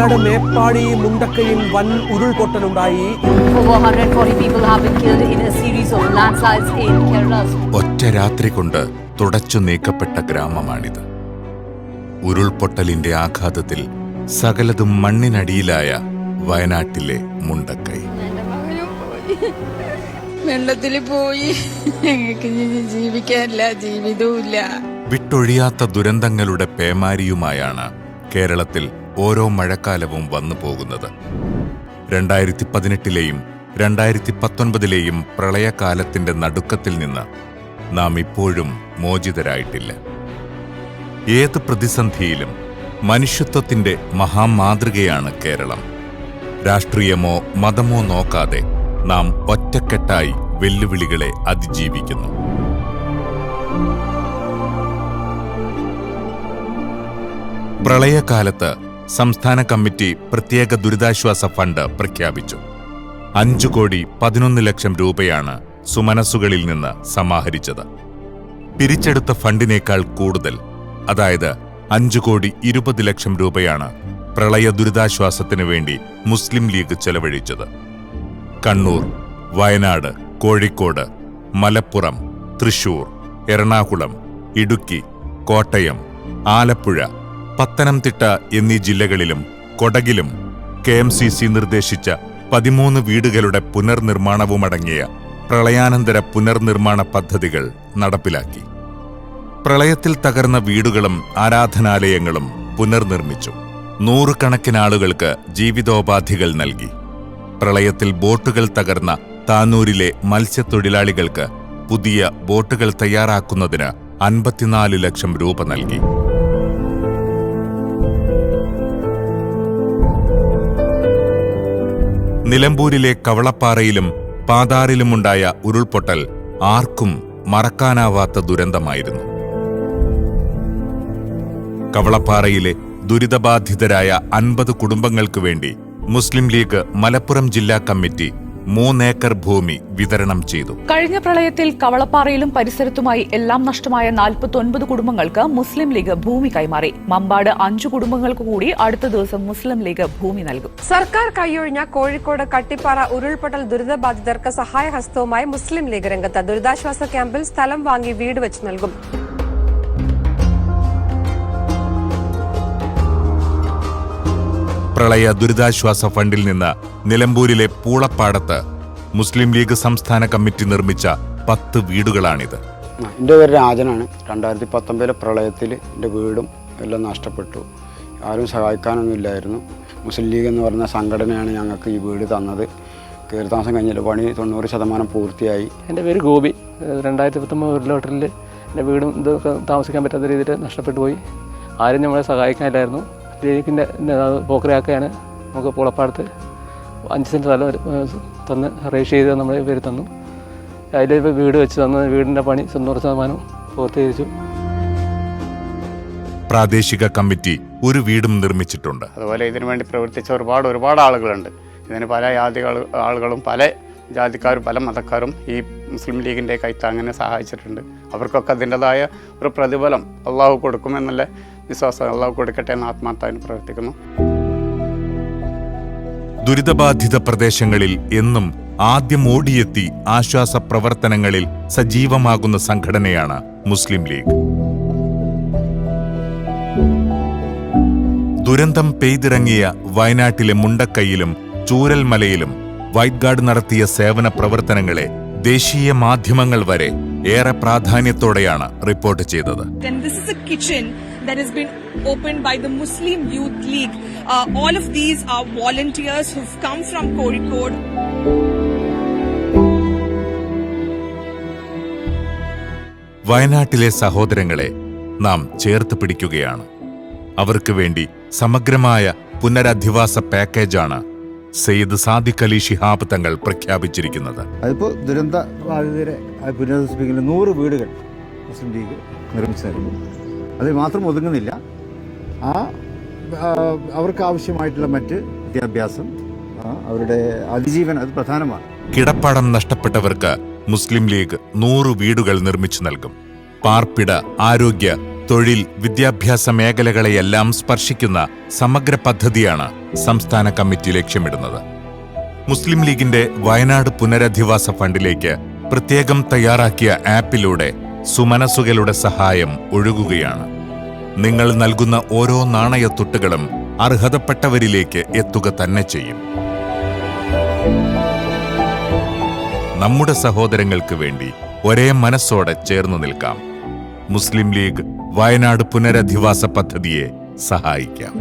വയനാട് മേപ്പാടി മുണ്ടക്കയിൽ വൻ ഉരുൾപൊട്ടലുണ്ടായി. Over 140 people have been killed in a series of landslides in Kerala. ഒറ്റ രാത്രി കൊണ്ട് തുടച്ചു നീക്കപ്പെട്ട ഗ്രാമമാണിത്. ഉരുൾപൊട്ടലിന്റെ ആഘാതത്തിൽ സകലതും മണ്ണിനടിയിലായ വയനാട്ടിലെ മുണ്ടക്കൈ. വെള്ളത്തിൽ പോയി. ഞങ്ങൾക്ക് ജീവിക്കാനില്ല ജീവിതവും ഇല്ല വിട്ടൊഴിയാത്ത ദുരന്തങ്ങളുടെ പേമാരിയുമായാണ് കേരളത്തിൽ ഓരോ മഴക്കാലവും വന്നു പോകുന്നത്. രണ്ടായിരത്തി പതിനെട്ടിലെയും രണ്ടായിരത്തി പത്തൊൻപതിലെയും പ്രളയകാലത്തിന്റെ നടുക്കത്തിൽ നിന്ന് നാം ഇപ്പോഴും മോചിതരായിട്ടില്ല. ഏത് പ്രതിസന്ധിയിലും മനുഷ്യത്വത്തിന്റെ മഹാമാതൃകയാണ് കേരളം. രാഷ്ട്രീയമോ മതമോ നോക്കാതെ നാം ഒറ്റക്കെട്ടായി വെല്ലുവിളികളെ അതിജീവിക്കുന്നു. പ്രളയകാലത്ത് സംസ്ഥാന കമ്മിറ്റി പ്രത്യേക ദുരിതാശ്വാസ ഫണ്ട് പ്രഖ്യാപിച്ചു. അഞ്ചു കോടി പതിനൊന്ന് ലക്ഷം രൂപയാണ് സുമനസ്സുകളിൽ നിന്ന് സമാഹരിച്ചത്. പിരിച്ചെടുത്ത ഫണ്ടിനേക്കാൾ കൂടുതൽ അതായത് അഞ്ചു കോടി ഇരുപത് ലക്ഷം രൂപയാണ് പ്രളയ ദുരിതാശ്വാസത്തിനു വേണ്ടി മുസ്ലിം ലീഗ് ചെലവഴിച്ചത്. കണ്ണൂർ വയനാട് കോഴിക്കോട് മലപ്പുറം തൃശൂർ എറണാകുളം ഇടുക്കി കോട്ടയം ആലപ്പുഴ പത്തനംതിട്ട എന്നീ ജില്ലകളിലും കൊടകിലും കെ എം സി സി നിർദ്ദേശിച്ച പതിമൂന്ന് വീടുകളുടെ പുനർനിർമ്മാണവുമടങ്ങിയ പ്രളയാനന്തര പുനർനിർമ്മാണ പദ്ധതികൾ നടപ്പിലാക്കി. പ്രളയത്തിൽ തകർന്ന വീടുകളും ആരാധനാലയങ്ങളും പുനർനിർമ്മിച്ചു. നൂറുകണക്കിനാളുകൾക്ക് ജീവിതോപാധികൾ നൽകി. പ്രളയത്തിൽ ബോട്ടുകൾ തകർന്ന താനൂരിലെ മത്സ്യത്തൊഴിലാളികൾക്ക് പുതിയ ബോട്ടുകൾ തയ്യാറാക്കുന്നതിന് അൻപത്തിനാല് ലക്ഷം രൂപ നൽകി. നിലമ്പൂരിലെ കവളപ്പാറയിലും പാതാറിലുമുണ്ടായ ഉരുൾപൊട്ടൽ ആർക്കും മറക്കാനാവാത്ത ദുരന്തമായിരുന്നു. കവളപ്പാറയിലെ ദുരിതബാധിതരായ അൻപത് കുടുംബങ്ങൾക്കു വേണ്ടി മുസ്ലിം ലീഗ് മലപ്പുറം ജില്ലാ കമ്മിറ്റി മൂന്നേക്കർ ഭൂമി വിതരണം ചെയ്തു. കഴിഞ്ഞ പ്രളയത്തിൽ കവളപ്പാറയിലും പരിസരത്തുമായി എല്ലാം നഷ്ടമായ നാൽപ്പത്തൊൻപത് കുടുംബങ്ങൾക്ക് മുസ്ലിം ലീഗ് ഭൂമി കൈമാറി. മമ്പാട് അഞ്ചു കുടുംബങ്ങൾക്ക് കൂടി അടുത്ത ദിവസം മുസ്ലിം ലീഗ് ഭൂമി നൽകും. സർക്കാർ കൈയൊഴിഞ്ഞ കോഴിക്കോട് കട്ടിപ്പാറ ഉരുൾപൊട്ടൽ ദുരിതബാധിതർക്ക് സഹായഹസ്തവുമായി മുസ്ലിം ലീഗ് രംഗത്ത് ദുരിതാശ്വാസ ക്യാമ്പിൽ സ്ഥലം വാങ്ങി വീട് വെച്ച് നൽകും. പ്രളയ ദുരിതാശ്വാസ ഫണ്ടിൽ നിന്ന് നിലമ്പൂരിലെ പൂളപ്പാടത്ത് മുസ്ലിം ലീഗ് സംസ്ഥാന കമ്മിറ്റി നിർമ്മിച്ച പത്ത് വീടുകളാണിത്. എന്റെ പേര് രാജനാണ്. രണ്ടായിരത്തി പത്തൊമ്പതിലെ പ്രളയത്തിൽ എന്റെ വീടും എല്ലാം നഷ്ടപ്പെട്ടു. ആരും സഹായിക്കാനൊന്നും ഇല്ലായിരുന്നു. മുസ്ലിം ലീഗ് എന്ന് പറഞ്ഞ സംഘടനയാണ് ഞങ്ങൾക്ക് ഈ വീട് തന്നത്. കയറി താമസം കഴിഞ്ഞില്ല പണി തൊണ്ണൂറ് ശതമാനം പൂർത്തിയായി. എന്റെ പേര് ഗോപി. രണ്ടായിരത്തി പത്തൊമ്പത് ഉരുളോട്ടലിൽ എന്റെ വീടും ഇതൊക്കെ താമസിക്കാൻ പറ്റാത്ത രീതിയിൽ നഷ്ടപ്പെട്ടു പോയി. ആരും നമ്മളെ സഹായിക്കാനില്ലായിരുന്നു. ലീഗിന്റെ പോക്കരയാക്കയാണ് നമുക്ക് പൂളപ്പാടത്ത് അഞ്ച് സെന്റ് സ്ഥലം തന്ന് രജിസ്റ്റർ ചെയ്ത് നമ്മൾ ഇവർ തന്നു. അതിലിപ്പോൾ വീട് വെച്ച് തന്നു വീടിന്റെ പണി തൊണ്ണൂറ് ശതമാനം പൂർത്തീകരിച്ചു. പ്രാദേശിക കമ്മിറ്റി ഒരു വീടും നിർമ്മിച്ചിട്ടുണ്ട്. അതുപോലെ ഇതിനു വേണ്ടി പ്രവർത്തിച്ച ഒരുപാട് ഒരുപാട് ആളുകളുണ്ട്. ഇതിന് പല ജാതികൾ ആളുകളും പല ജാതിക്കാരും പല മതക്കാരും ഈ മുസ്ലിം ലീഗിന്റെ കൈത്താങ്ങനെ സഹായിച്ചിട്ടുണ്ട്. അവർക്കൊക്കെ അതിന്റെതായ ഒരു പ്രതിഫലം അള്ളാഹു കൊടുക്കുമെന്നുള്ള വിശ്വാസം അള്ളാഹു കൊടുക്കട്ടെ എന്ന് ആത്മാർത്ഥമായി പ്രവർത്തിക്കുന്നു ദുരിതബാധിത പ്രദേശങ്ങളിൽ എന്നും ആദ്യം ഓടിയെത്തി ആശ്വാസ പ്രവർത്തനങ്ങളിൽ സജീവമാകുന്ന സംഘടനയാണ് മുസ്ലിം ലീഗ്. ദുരന്തം പെയ്തിറങ്ങിയ വയനാട്ടിലെ മുണ്ടക്കൈയിലും ചൂരൽമലയിലും വൈറ്റ് ഗാർഡ് നടത്തിയ സേവന പ്രവർത്തനങ്ങളെ ദേശീയ മാധ്യമങ്ങൾ വരെ ഏറെ പ്രാധാന്യത്തോടെയാണ് റിപ്പോർട്ട് ചെയ്തത് that has been opened by the Muslim Youth League. Uh, all of these are volunteers who've come from Kozhikode. വയനാട്ടിലെ സഹോദരങ്ങളെ നാം ചേർത്ത് പിടിക്കുകയാണ് അവർക്ക് വേണ്ടി സമഗ്രമായ പുനരധിവാസ പാക്കേജാണ് സെയ്ദ് സാദിഖ് അലി ഷിഹാബ് തങ്ങൾ പ്രഖ്യാപിച്ചിരിക്കുന്നത്. അതിപ്പോ ദുരന്ത ബാധിതരെ പുനരധിവസിപ്പിക്കുന്ന നൂറ് വീടുകൾ മുസ്ലിം ലീഗ് നിർമ്മിച്ചു നൽകും അതിൽ മാത്രം ഒതുങ്ങുന്നില്ല. ആ ആ, അവർക്ക് ആവശ്യമായിട്ടുള്ള മറ്റ് വിദ്യാഭ്യാസം അവരുടെ അതിജീവനം അത് പ്രധാനമാണ്. കിടപ്പാടം നഷ്ടപ്പെട്ടവർക്ക് മുസ്ലിം ലീഗ് നൂറ് വീടുകൾ നിർമ്മിച്ചു നൽകും. പാർപ്പിട ആരോഗ്യ തൊഴിൽ വിദ്യാഭ്യാസ മേഖലകളെയെല്ലാം സ്പർശിക്കുന്ന സമഗ്ര പദ്ധതിയാണ് സംസ്ഥാന കമ്മിറ്റി ലക്ഷ്യമിടുന്നത്. മുസ്ലിം ലീഗിന്റെ വയനാട് പുനരധിവാസ ഫണ്ടിലേക്ക് പ്രത്യേകം തയ്യാറാക്കിയ ആപ്പിലൂടെ സുമനസുകളുടെ സഹായം ഒഴുകുകയാണ്. നിങ്ങൾ നൽകുന്ന ഓരോ നാണയത്തുട്ടുകളും അർഹതപ്പെട്ടവരിലേക്ക് എത്തുക തന്നെ ചെയ്യും. നമ്മുടെ സഹോദരങ്ങൾക്ക് വേണ്ടി ഒരേ മനസ്സോടെ ചേർന്നു നിൽക്കാം. മുസ്ലിം ലീഗ് വയനാട് പുനരധിവാസ പദ്ധതിയെ സഹായിക്കാം.